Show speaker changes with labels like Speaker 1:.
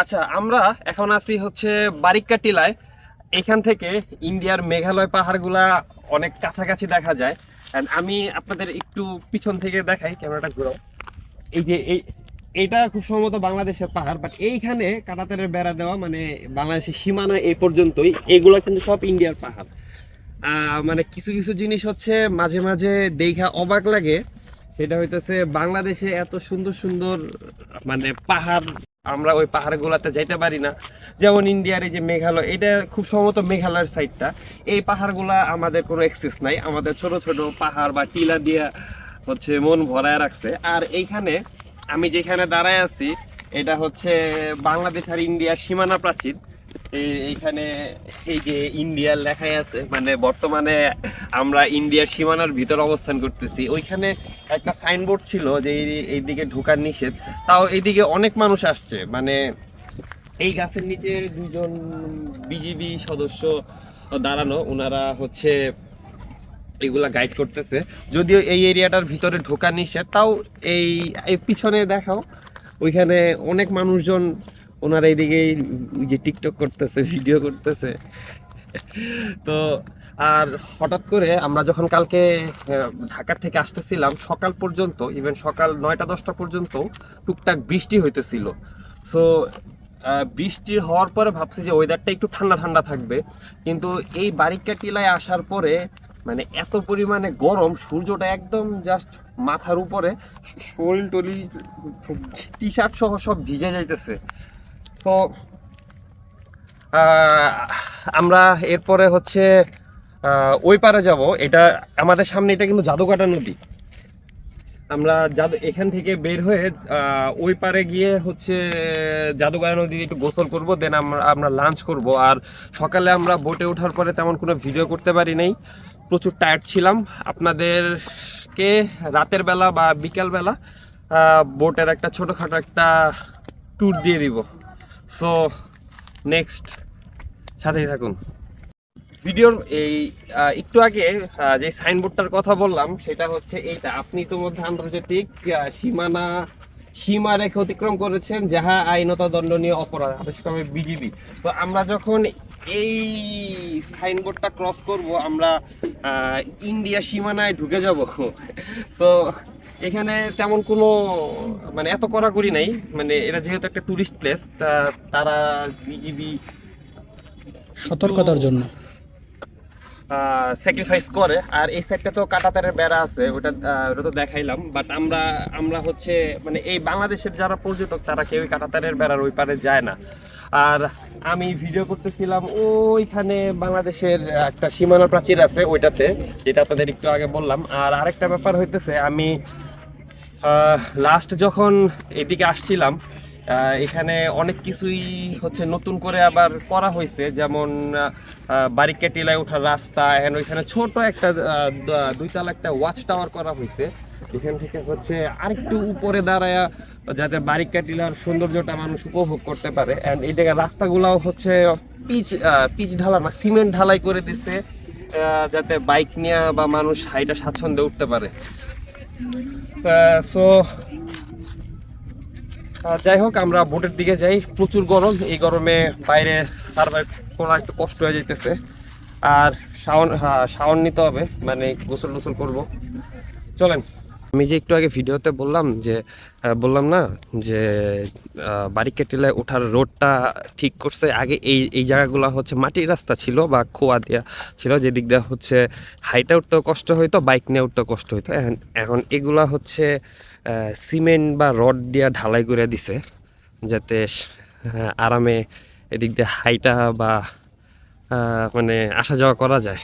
Speaker 1: আচ্ছা আমরা এখন আছি হচ্ছে বারিক্কা টিলায় এখান থেকে ইন্ডিয়ার মেঘালয় পাহাড়গুলা অনেক কাছাকাছি দেখা যায়। অ্যান্ড আমি আপনাদের একটু পিছন থেকে দেখাই, ক্যামেরাটা ঘুরাও। এই যে এই এটা খুব সম্ভবত বাংলাদেশের পাহাড় বাট এইখানে কাটাতারের বেড়া দেওয়া মানে বাংলাদেশের সীমানা এই পর্যন্তই, এগুলো কিন্তু সব ইন্ডিয়ার পাহাড়। মানে কিছু কিছু জিনিস হচ্ছে মাঝে মাঝে দেখা অবাক লাগে। সেটা হইতেছে বাংলাদেশে এত সুন্দর সুন্দর মানে পাহাড় আমরা ওই পাহাড়গুলোতে যাইতে পারি না। যেমন ইন্ডিয়ার এই যে মেঘালয়, এটা খুব সম্ভবত মেঘালয়ের সাইডটা এই পাহাড়গুলা আমাদের কোনো এক্সেস নাই। আমাদের ছোট ছোট পাহাড় বা টিলা দিয়া হচ্ছে মন ভরায় রাখছে। আর এইখানে আমি যেখানে দাঁড়ায় আছি, এটা হচ্ছে বাংলাদেশ আর ইন্ডিয়ার সীমানা প্রাচীর। এইখানে এই যে ইন্ডিয়ার লেখাই আছে মানে বর্তমানে আমরা ইন্ডিয়ার সীমানার ভিতর অবস্থান করতেছি। ওইখানে একটা সাইনবোর্ড ছিল যে এই- এইদিকে ঢোকার নিষেধ। তাও এইদিকে অনেক মানুষ আসছে মানে এই গাছের নিচে দুজন বিজিবি সদস্য দাঁড়ানো ওনারা হচ্ছে এগুলা গাইড করতেছে। যদিও এই এরিয়াটার ভিতরে ঢোকা নিষেধ, তাও এই পিছনে দেখাও, ওইখানে অনেক মানুষজন ওনারা এইদিকে যে টিকটক করতেছে ভিডিও করতেছে। তো আর হঠাৎ করে আমরা যখন কালকে ঢাকা থেকে আসতেছিলাম, সকাল পর্যন্ত ইভেন সকাল নয়টা, দশটা পর্যন্ত টুকটাক বৃষ্টি হইতেছিল। সো বৃষ্টি হওয়ার পরে ভাবছি যে ওয়েদারটা একটু ঠান্ডা ঠান্ডা থাকবে। কিন্তু এই বারিকা টিলায় আসার পরে মানে এত পরিমাণে গরম, সূর্যটা একদম জাস্ট মাথার উপরে শরীর টলি টি শার্ট সহ সব ভিজে যাইতেছে। তো আমরা এরপরে হচ্ছে ওই পারে যাব। এটা আমাদের সামনে, এটা কিন্তু জাদুকাটা নদী। আমরা জাদু, এখান থেকে বের হয়ে ওই পারে গিয়ে হচ্ছে জাদুকাটা নদীতে একটু গোসল করব, দেন আমরা আমরা লাঞ্চ করব। আর সকালে আমরা বোটে ওঠার পরে তেমন কোনো ভিডিও করতে পারি নাই। প্রচুর টায়ার্ড ছিলাম। আপনাদেরকে রাতের বেলা বা বিকাল বেলা বোটের একটা ছোটোখাটো একটা ট্যুর দিয়ে দিব। সো নেক্সট সাথেই থাকুন। ভিডিওর এই একটু আগে যে সাইনবোর্ডটার কথা বললাম, সেটা হচ্ছে এইটা। আপনি ইতিমধ্যে আন্তর্জাতিক সীমানা, সীমা রেখে অতিক্রম করেছেন, যাহা আইনত দণ্ডনীয় অপরাধ আদেশ বিজিবি। তো আমরা যখন এই সাইনবোর্ডটা ক্রস করব আমরা ইন্ডিয়া সীমানায় ঢুকে যাব। তো এখানে তেমন কোনো মানে এত কড়াকড়ি নাই। মানে এটা যেহেতু একটা টুরিস্ট প্লেস তারা বিজিবি
Speaker 2: সতর্কতার জন্য।
Speaker 1: স্যাক্রিফাইস করে। আর এই সাইডটা তো কাটাতারের বেড়া আছে ওটা ওটা তো দেখাইলাম। বাট আমরা আমরা হচ্ছে মানে এই বাংলাদেশের যারা পর্যটক তারা কেউই কাটাতারের বেড়ার ওই পারে যায় না। আর আমি ভিডিও করতেছিলাম ওইখানে বাংলাদেশের একটা সীমানা প্রাচীর আছে ওইটাতে, যেটা আপনাদের একটু আগে বললাম। আর আরেকটা ব্যাপার হইতেছে, আমি লাস্ট যখন এদিকে আসছিলাম এখানে অনেক কিছুই হচ্ছে নতুন করে আবার করা হয়েছে যেমন বারিকা টিলায় ওঠার রাস্তা এখন ওইখানে ছোট একটা দুইতলা একটা ওয়াচ টাওয়ার করা হয়েছে এখান থেকে হচ্ছে আরেকটু উপরে দাঁড়ায় যাতে বারিকা টিলার সৌন্দর্যটা মানুষ উপভোগ করতে পারে। অ্যান্ড এই রাস্তাগুলাও হচ্ছে পিচ পিচ ঢালা না, সিমেন্ট ঢালাই করে দিছে যাতে বাইক নিয়ে বা মানুষ হাইটা স্বাচ্ছন্দ্যে উঠতে পারে। সো যাই হোক, আমরা বোটের দিকে যাই। প্রচুর গরম, এই গরমে বাইরে সার্ভাইভ করা একটু কষ্ট হয়ে যাইতেছে। আর শাওন হ্যাঁ শাওন নিতে হবে মানে গোসল টোসল করব। চলেন। আমি যে একটু আগে ভিডিওতে বললাম যে বললাম না যে বারিকা টিলায় ওঠার রোডটা ঠিক করছে। আগে এই এই জায়গাগুলো হচ্ছে মাটির রাস্তা ছিল বা খোয়া দেওয়া ছিল। যেদিক দিয়ে হচ্ছে হাইটে উঠতেও কষ্ট হইতো, বাইক নিয়ে উঠতেও কষ্ট হইতো। এখন এখন এগুলা হচ্ছে সিমেন্ট বা রড দিয়া ঢালাই করে দিছে যাতে আরামে এদিক দিয়ে হাইটা বা মানে আসা যাওয়া করা যায়।